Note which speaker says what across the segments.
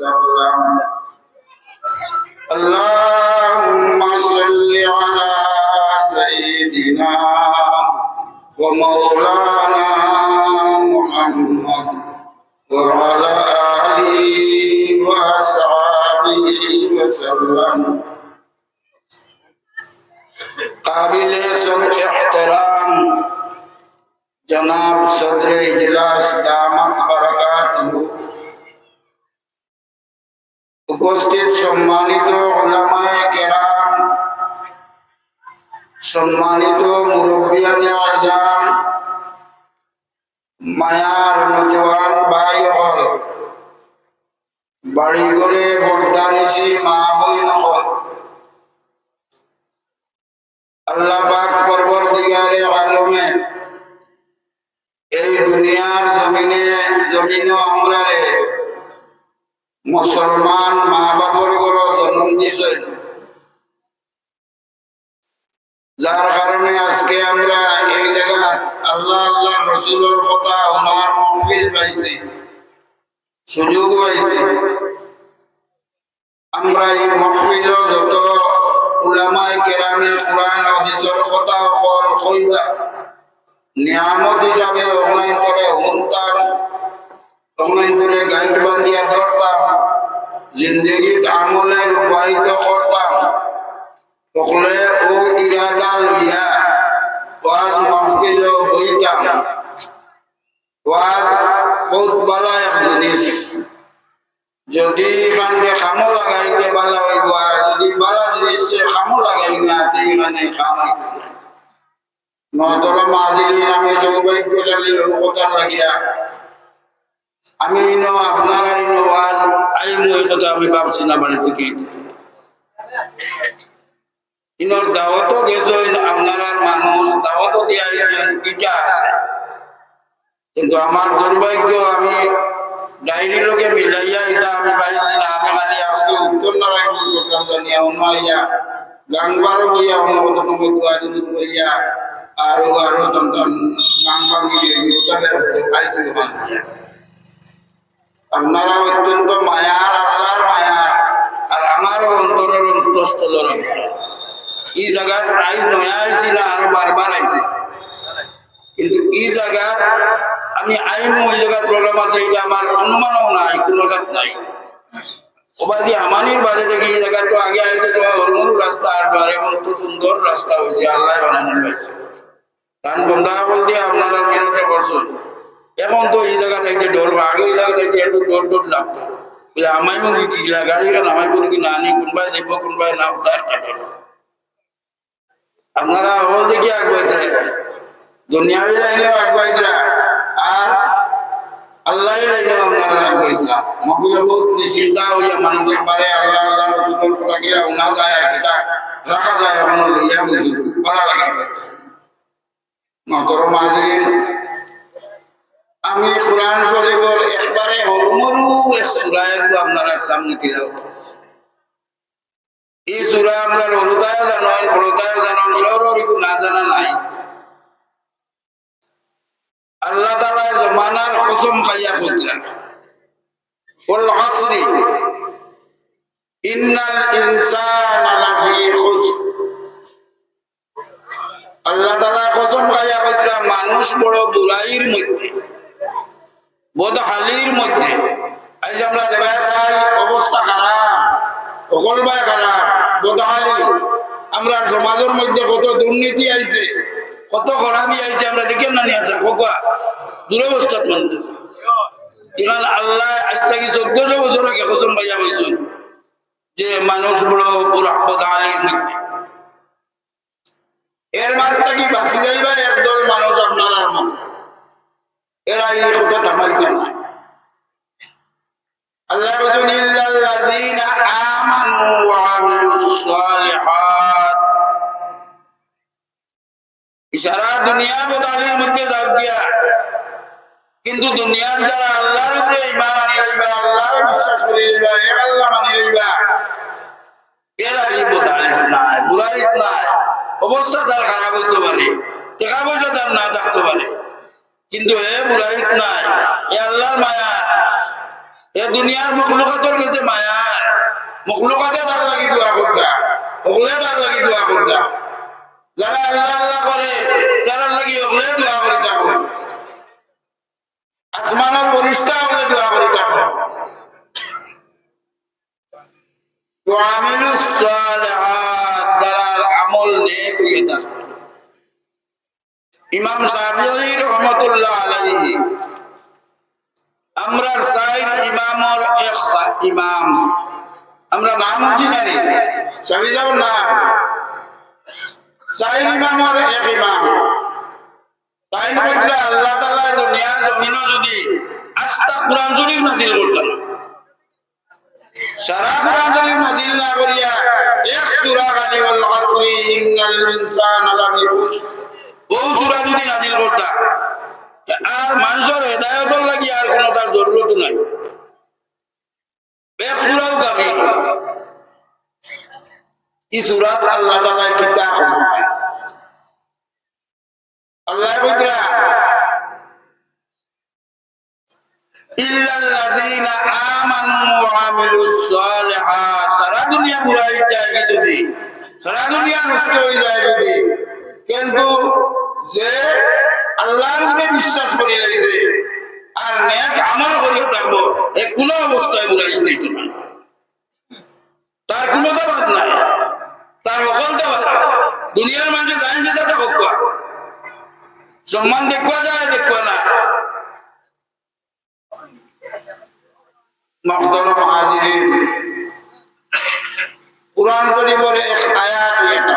Speaker 1: وسلم اللهم صل على سيدنا ومولانا محمد وعلى آله وأصحابه وسلم قابل صدق احترام جناب صدر اجلاس دامت উপস্থিত সম্মানিত ওলামায়ে কেরাম, সম্মানিত মুরব্বিয়ানে আজম, মায়ার নজওয়ান ভাই হল বাড়ি ঘরে বর্দানিসি মা বই নহল আল্লাহ পাক পরবর্তীকারে আলমে, এই দুনিয়ার জমিনে জমিনে আমরা মুসলমান মা বাবার ঘর জন্ম দিছে। যার কারণে আজকে আমরা এই জায়গা আল্লাহ আল্লাহ রসুলের কথা ওনার মহফিল পাইছি, সুযোগ পাইছি। আমরা এই মহফিল যত উলামায় কেরামে কোরআন, হাদিসের কথা অকল কইবা, নিয়ামত হিসাবে অনলাইন করে শুনতাম করে গাইড বান্ধিয়া ধরতাম জিন্দগিত আমলে রূপায়িত করতাম। সকলে বহুত ভালো এক জিনিস। যদি কান্দে খামো লাগাইতে ভালো হইব, আর যদি ভালো জিনিস খামো লাগাই না, তে মানে খামাইতে মহতর মাজিরিন আমি সৌভাগ্যশালী ও কথা লাগিয়া আমি ন আপনার আর ইনো ওয়াজ আই মই কথা আমি ভাবছি না বাড়ি থেকে ইনোর দাওয়াতও গেছো আপনার আর মানুষ দাওয়াতও দিয়া আইছেন, ইটা আছে। কিন্তু আমার দুর্ভাগ্য, আমি ডায়েরি লোকে মিলাইয়া এটা আমি পাইছি না, আমি খালি আজকে উত্তর নারায়ণপুর প্রোগ্রাম জানিয়া অন্য আইয়া গানবারও বইয়া অন্য কত সময় দোয়া দুদিন করিয়া, আরও আরও তন্তন গান বাঙ্গিয়ে ইউজারের পাইছি। ওখান আপনারা অত্যন্ত মায়ার, আল্লাহর মায়ার, আর আমারও অন্তরের অন্তঃস্থলের এই জায়গাত আইজ নয়া আইছি না, আরও বারবার আইছি। কিন্তু এই জায়গা আমি আইন জায়গার প্রোগ্রাম আছে, এটা আমার অনুমানও নাই, কোনো জাত নাই। ওবাদি আমানির বাদে থেকে এই জায়গা তো আগে তো হরমরু রাস্তা আটবার এবং তো সুন্দর রাস্তা হয়েছে, আল্লাহ বানানো পাইছে গান বন্ধা বল দিয়ে আপনারা মেনতে করছেন এখন তো এই জায়গা থাকতে ডর, আগে এই জায়গা থাকতে একটু ডর ডর লাগতো। বলে আমাই মুখে কি গাড়ি কেন? আমাই বলি না আনি কোনবাই যাইব কোনবাই না তার আপনারা হল দেখি আগুয়াইতে দুনিয়াবি লাইনেও আগুয়াইতে আর আল্লাহ লাইনেও আপনারা আগুয়াইতে মহিলা বহুত চিন্তা হইয়া মানুষের পারে আল্লাহ আল্লাহ রসুলের কথা কিরা উনা যায় আর কিটা রাখা যায় এমন লইয়া বুঝি। ভালো লাগে মহতরম হাজিরিন আমি কোরআন শরীফের একবারে হলমরু এক সূরা একটু আপনারা সামনে করছি এই সূরা হলুদায় জানেন জানেন না জানা নাই। আল্লাহ তাআলা জমানার কসম খাইয়া কইতরা ওয়াল আসরি, ইন্নাল ইনসানা লাফি আল্লাহ তালা কসম খাইয়া কইতরা মানুষ বড় বুড়াইর মধ্যে। বদহালির মধ্যে। আজ আমরা দেবাই চাই অবস্থা খারাপ অকলবাই খারাপ বদহালি আমরা সমাজের মধ্যে কত দুর্নীতি আইছে, কত খরাবি আইছে, আমরা দেখে না নিয়ে আসা, খোকা। দুরবস্থাত মানুষ ইমান আল্লাহ আজ থেকে চোদ্দশো বছর আগে কসম পাইয়া হয়েছেন যে মানুষ বড় পুরা বদহালির মধ্যে। এর মাঝ থেকে বাঁচি যাইবা? একদল মানুষ আপনার আর মতো কিন্তু দুনিয়ার যারা আল্লাহর উপরে ঈমান আনি আল্লাহর বিশ্বাস করি লইবা, এক আল্লাহ মানি লইবা, এরা এই বদালির নাই, বুড়াইত নাই। অবস্থা তার খারাপ হইতে পারে, টাকা পয়সা তার না থাকতে পারে। কিন্তু এ মুরাহিদ নাই এ আল্লাহর মায়া। এ দুনিয়ার মখলুকাতর গেছে মায়ার মুখলুকাতে ভালো লাগি দোয়া করতা ওগুলো ভালো লাগি দোয়া করতা যারা আল্লাহ আল্লাহ করে, তারা লাগি ওগুলো দোয়া করে থাকো আসমানের পরিষ্কার ওগুলো দোয়া করে থাকো আমল নেক হয়ে থাকবে ইমাম শাফিঈ রহমাতুল্লাহ আলাইহি। আমরা সাইর ইমামর এক ইমাম। আমরা নাম না। নাম ইমামর এক ইমাম। তাই আল্লাহ দুনিয়ার জমিনও যদি আস্তা কোরআন শরীফ নাযিল করতেন। সারা কোরআন শরীফ নাযিল না করিয়া এক সূরা খালি ওয়াল ইন্নাল ও সূরা যদি নাযিল করতা আর মানুষের হেদায়তর লাগি আর কোনো তার জরুরত নাই। এক সূরাও কামি ই সূরাত আল্লাহ তাআলা কিতাব আল্লাহ সারা দুনিয়া বুড়াই যায় যদি? সারা দুনিয়া নষ্ট হয়ে যায় যদি? কিন্তু যে আল্লাহর উপরে বিশ্বাস করে লাইছে আর ন্যাক আমার হরিয়া থাকব এ কোন অবস্থায় বলাই দিত না। তার কোন দাবাদ নাই। তার অকল দাবাদ দুনিয়ার মাঝে জানেন যে দাদা হোক সম্মান দেখবা যায় দেখবা না। মহতরম হাজিরিন করি বলে এক আয়াত এটা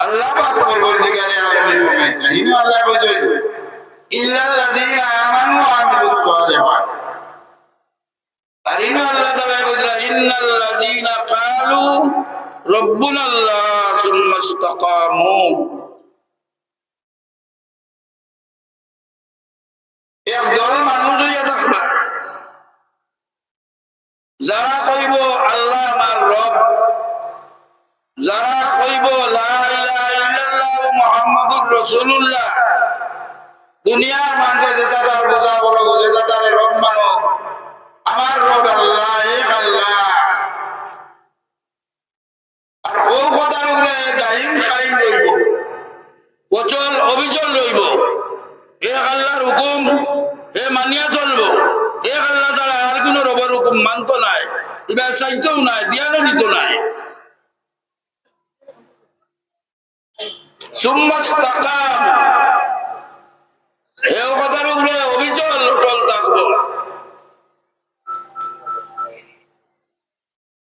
Speaker 1: আল্লাহ পাক পরবর্তীকালে আমাদের উম্মতরাহিম আল্লাহ বলেন আল্লাহ তাআলা বলেন ইন্নাল্লাযীনা ক্বালু রব্বুনা যারা কইব আল্লাহ আমার রব, যারা কইব লা মুহাম্মাদুর এক অবিচল রইব। এ আল্লাহর হুকুম, এ মানিয়া চলবো। এ আল্লাহ ছাড়া আর কোন রবের হুকুম মানত নাই। এবার চাইতেও নাই দিয়ানো দিত নাই সুম্মাস্তাকাম এ কথার উপরে অবিচল অটল থাকব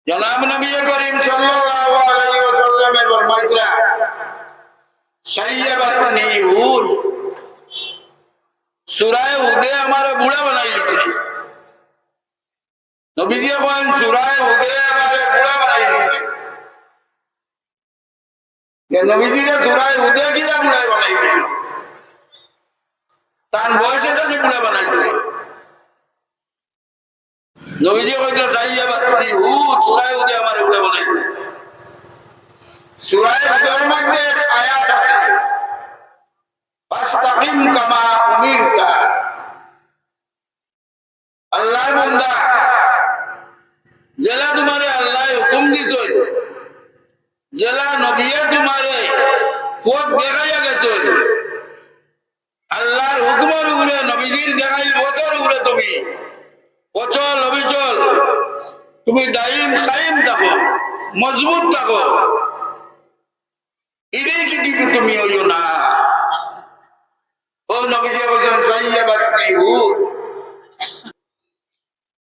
Speaker 1: জনাব নবী করিম সাল্লাল্লাহু আলাইহি ওয়াসাল্লামের ফরমাইতরা সাইয়াবাতনি হুদ সুরায় হুদে আমার বুড়া বানাই দিছে নবীজি কন সুরায় হুদে আমার বুড়া বানাই দিছে নবীজিরে সুরায় হুদে কি যা বুড়া বানাই দিল তার বয়সে তো বুড়া বানাইছে। নবীজি কইতো সাইয়াবাতনি হুদ সুরায় হুদে আমার বুড়া বানাই দিছে সুরায় মধ্যে আয়াত আছে। কামা আল্লাহর হুকুমের উপরে, নবীজির দেখাইল পথের উপরে তুমি। অচল অবিচল তুমি দায়ীম, কায়েম থাকো মজবুত থাকো এটাই তুমি হইও না? ও নবীজি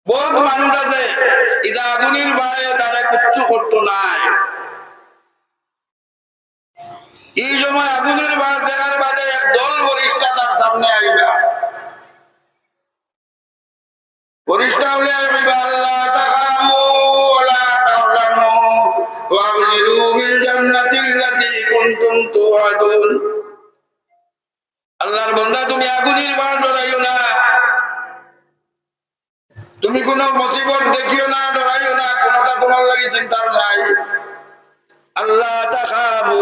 Speaker 1: বহুত মানুষ আছে, ইদা আগুনের বাড়ে তারা কিচ্ছু করতো নাই। এই সময় আগুনের বাড় দেখার বাদে এক দল বরিষ্ঠা তার সামনে আইবা। বরিষ্ঠা হলে আইবা আল্লাহ তাকামু আল্লাহর তুমি আগুনের বাড় ডরাইও না। তুমি কোনো মুসিবত দেখিও না, ডরাইও না। কোনটা তোমার লাগি চিন্তার নাই। আল্লাহ তাকাবু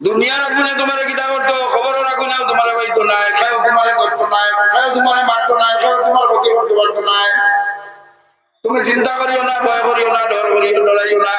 Speaker 1: দুনিয়ার আগুনে তোমার গীতা করতো, খবরের আগুনেও তোমার পাইতো নাই, কেউ তোমার করতো নাই, কেউ তোমার মারতো নাই, কেউ তোমার ক্ষতি করতে পারতো নাই। তুমি চিন্তা করিও না, ভয় করিও না, ডর করিও, ডরাইও না।